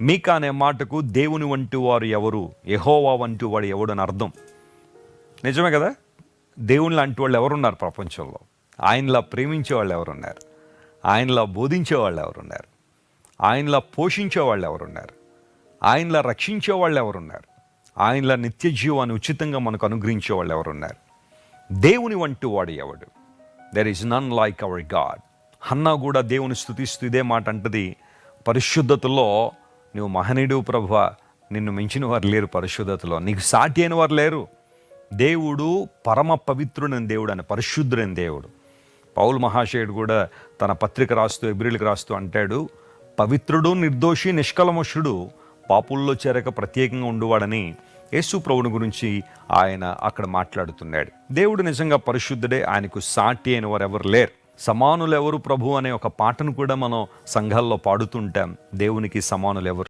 మీకా అనే మాటకు దేవుని వంటి వారు ఎవరు? ఎహోవా వంటి వాడు ఎవడు అని అర్థం. నిజమే కదా? దేవుని లాంటి వాళ్ళు ఎవరున్నారు ప్రపంచంలో? ఆయనలా ప్రేమించే వాళ్ళు ఎవరున్నారు? ఆయనలా బోధించే వాళ్ళు ఎవరున్నారు? ఆయనలా పోషించే వాళ్ళు ఎవరున్నారు? ఆయనలా రక్షించే వాళ్ళు ఎవరున్నారు? ఆయనలా నిత్య జీవాన్ని ఉచితంగా మనకు అనుగ్రహించే వాళ్ళు ఎవరున్నారు? దేవుని వంటి వాడు ఎవడు? There is none like our god Hannah కూడా దేవుని స్థుతిస్తూ ఇదే మాట అంటది. పరిశుద్ధతలో నువ్వు మహనీయుడు ప్రభు నిన్ను మించిన వారు లేరు పరిశుద్ధతలో. నీకు సాటి అయిన వారు లేరు. దేవుడు పరమ పవిత్రుడైన దేవుడు అని పరిశుద్ధుడైన దేవుడు. పౌల్ మహాశయుడు కూడా తన పత్రిక రాస్తూ ఎబ్రిల్కి రాస్తూ అంటాడు పవిత్రుడు నిర్దోషి నిష్కలమషుడు పాపుల్లో చేరక ప్రత్యేకంగా ఉండువాడని యేసు ప్రభుని గురించి ఆయన అక్కడ మాట్లాడుతున్నాడు. దేవుడు నిజంగా పరిశుద్ధుడే ఆయనకు సాటి అయిన వారు ఎవరు లేరు. సమానులు ఎవరు ప్రభు అనే ఒక పాటను కూడా మనం సంఘాల్లో పాడుతుంటాం. దేవునికి సమానులు ఎవరు